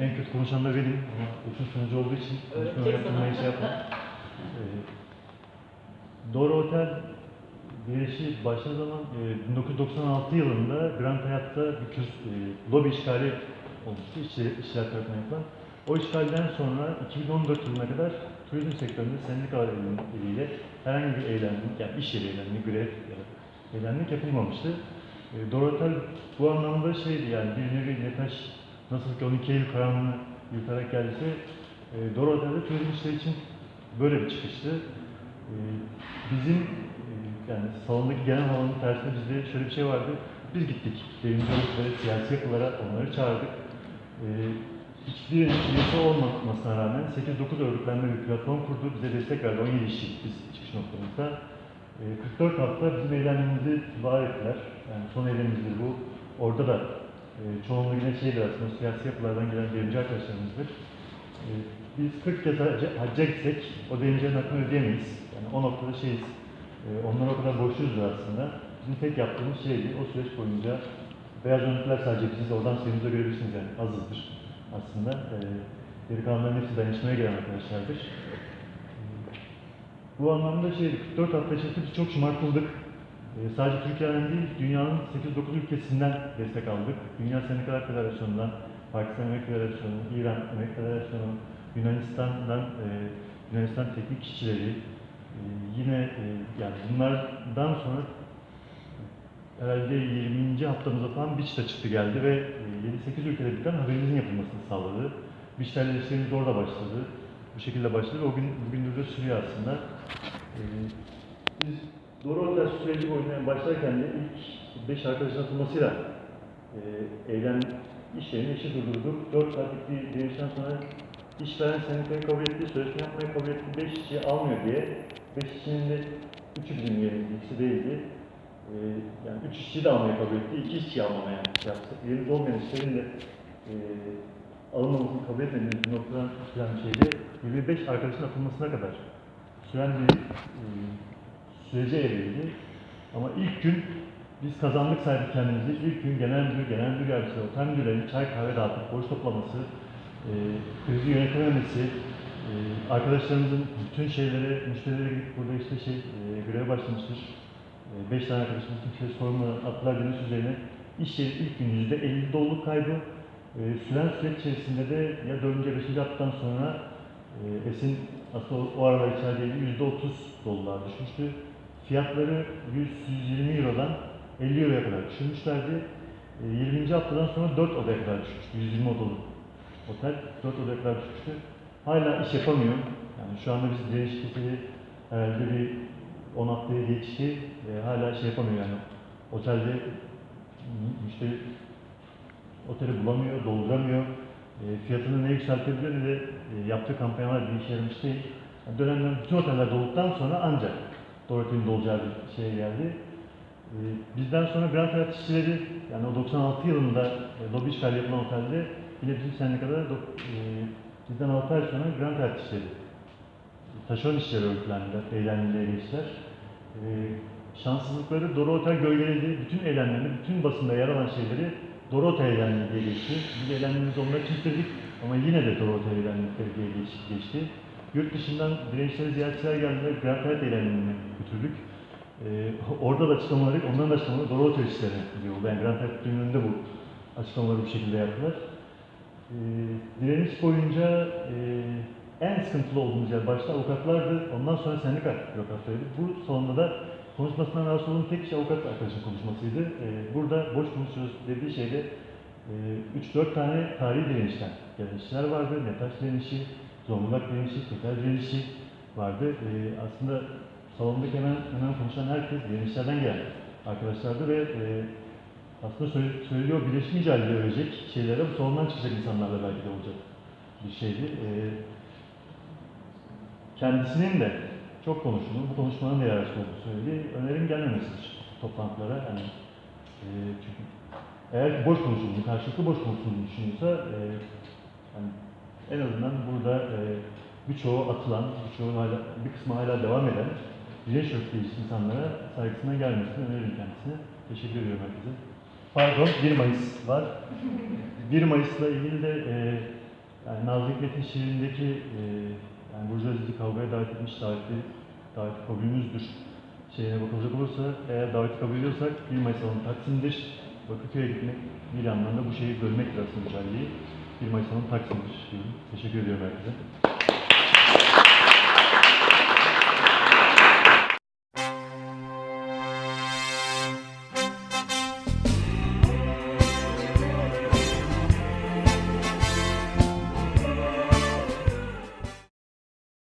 En kötü konuşan da benim ama işin sonucu olduğu için konuşma Öğretecek öğretmeyi sana. şey yapmam. Ee, Doğru Otel girişi başladığı zaman e, 1996 yılında Grand Hayat'ta bir kürs, e, lobi işgali olmuştu işçi, işçiler tarafından yapılan. O işgalden sonra 2014 yılına kadar turizm sektöründe sendikalar eliyle herhangi bir eylemlik, yani iş yeri eylemlik, grev ya da eylemlik yapılmamıştı. E, Doğru Otel bu anlamda şeydi yani bir nevi Netaş nasıl ki 12 Eylül kararını yürüterek geldiyse e, Doğru Otel'de turizm işleri için böyle bir çıkıştı. E, bizim e, yani salondaki genel havanın tersine bizde şöyle bir şey vardı. Biz gittik devrimci örgütlere, siyasi yapılara onları çağırdık. E, hiçbirinin üyesi olmamasına rağmen 8-9 örgütlenme bir platform kurdu. Bize destek verdi. 17 kişiydik biz çıkış noktamızda. E, 44 hafta bizim eylemimizi var ettiler. Yani son eylemimizdir bu. Orada da e, çoğunluğu yine şeydir aslında siyasi yapılardan gelen devrimci arkadaşlarımızdır. E, biz 40 kez hacca, gitsek o devrimcilerin hakkını ödeyemeyiz. Yani o noktada şeyiz. E, onlara o kadar borçluyuzdur aslında. Bizim tek yaptığımız şeydi o süreç boyunca beyaz önlükler sadece biziz oradan sayımızda görebilirsiniz yani azızdır aslında. E, geri kalanların hepsi dayanışmaya gelen arkadaşlardır. E, bu anlamda şey 44 hafta içerisinde biz çok şımartıldık. Ee, sadece Türkiye'den değil, dünyanın 8-9 ülkesinden destek aldık. Dünya Sendikalar Federasyonu'ndan, Pakistan Emek Federasyonu, İran Emek Federasyonu, Yunanistan'dan, e, Yunanistan teknik işçileri, e, yine e, yani bunlardan sonra herhalde 20. haftamıza falan BİÇ'te çıktı geldi ve e, 7-8 ülkede birden haberimizin yapılmasını sağladı. BİÇ tercihlerimiz orada başladı. Bu şekilde başladı ve o gün, bugündür de sürüyor aslında. E, biz Doğru Otel süreci boyunca başlarken de ilk 5 arkadaşın atılmasıyla e, eylem iş işi durdurduk. 4 saatlik bir direnişten sonra işveren sendikayı kabul etti, sözleşme yapmayı kabul etti. 5 işçi almıyor diye. 5 işçinin de 3'ü bizim yerimizde, ikisi değildi. E, yani 3 işçiyi de almayı kabul etti, 2 işçiyi almamaya şey yaptı. Yerimiz olmayan işlerin de e, alınmamasını kabul etmediğimiz bir noktadan filan şeydi. 25 arkadaşın atılmasına kadar süren bir e, sürece evrildi. Ama ilk gün biz kazandık saydık kendimizi. İlk gün genel müdür, genel müdür yardımcısı, otel müdürlerinin çay kahve dağıtıp borç toplaması, e, krizi yönetememesi, e, arkadaşlarımızın bütün şeylere, müşterilere gidip burada işte şey, e, göreve başlamıştır. E, beş tane arkadaşımız şey sorumlu attılar dönüş üzerine. İş yeri ilk gün yüzde 50 doluluk kaybı. E, süren süreç içerisinde de ya 4. ya 5. haftadan sonra e, Esin aslında o, aralar içerideydi yüzde 30 dolar düşmüştü. Fiyatları 100-120 Euro'dan 50 Euro'ya kadar düşürmüşlerdi. E, 20. haftadan sonra 4 odaya kadar düşmüştü. 120 odalı otel 4 odaya kadar düşmüştü. Hala iş yapamıyor. Yani şu anda biz şirketi herhalde bir 10 haftaya geçti. E, hala şey yapamıyor yani. Otelde mü- müşteri oteli bulamıyor, dolduramıyor. E, fiyatını ne yükseltebilir ne de e, yaptığı kampanyalar bir işe yaramış değil. Yani dönemden bütün oteller dolduktan sonra ancak Dorothy'nin dolacağı bir şeye geldi. E, bizden sonra Grand Hayat işçileri, yani o 96 yılında e, lobi işgali yapılan otelde yine bizim sendikada e, bizden 6 ay sonra Grand Hayat işçileri, taşeron işçileri örgütlendiler, eylemliliğe geçtiler. E, şanssızlıkları Doro Otel gölgeledi, bütün eylemlerini, bütün basında yer alan şeyleri Doro Otel eylemleri diye geçti. Biz eylemlerimizi onlar için bitirdik ama yine de Doro Otel eylemleri diye geç- geçti. Yurt dışından dirençleri ziyaretçiler geldiler, Grand Hayat eylemlerini götürdük. Ee, orada da açıklamaları, onların da açıklamaları Doro Otel işlerine diyor. Yani Grand Hayat dönümünde bu açıklamaları bu şekilde yaptılar. Ee, direniş boyunca e, en sıkıntılı olduğumuz yer başta avukatlardı, ondan sonra sendika bürokratlarıydı. Bu salonda da konuşmasından rahatsız olduğum tek kişi avukat arkadaşın konuşmasıydı. Ee, burada boş konuşuyoruz dediği şeyde e, 3-4 tane tarihi direnişten gelen işçiler vardı. Netaş direnişi, Zonguldak direnişi, Tekel direnişi vardı. Ee, aslında salondaki hemen, hemen konuşan herkes direnişlerden gelen arkadaşlardı ve e, aslında söylüyor birleşik mücadele ölecek şeylere bu salondan çıkacak insanlarla belki de olacak bir şeydi. Ee, kendisinin de çok konuştuğunu, bu konuşmanın da yararlı olduğunu söyledi. Önerim gelmemesidir toplantılara. Yani, e, çünkü eğer boş konuşulduğunu, karşılıklı boş konuşulduğunu düşünüyorsa e, yani en azından burada e, birçoğu atılan, birçoğu hala, bir kısmı hala devam eden direnç örgütleyici insanlara saygısından gelmesini öneririm kendisine. Teşekkür ediyorum herkese. Pardon, 1 Mayıs var. 1 Mayıs'la ilgili de e, yani Nazlı Hikmet'in şiirindeki e, yani Burjuvazici kavgaya davet etmiş daveti, daveti kabulümüzdür şeyine bakılacak olursa eğer daveti kabul ediyorsak 1 Mayıs alanı Taksim'dir. Bakırköy'e gitmek bir anlamda bu şeyi bölmektir aslında mücadeleyi. 1 Mayıs alanı Taksim'dir. Teşekkür ediyorum herkese.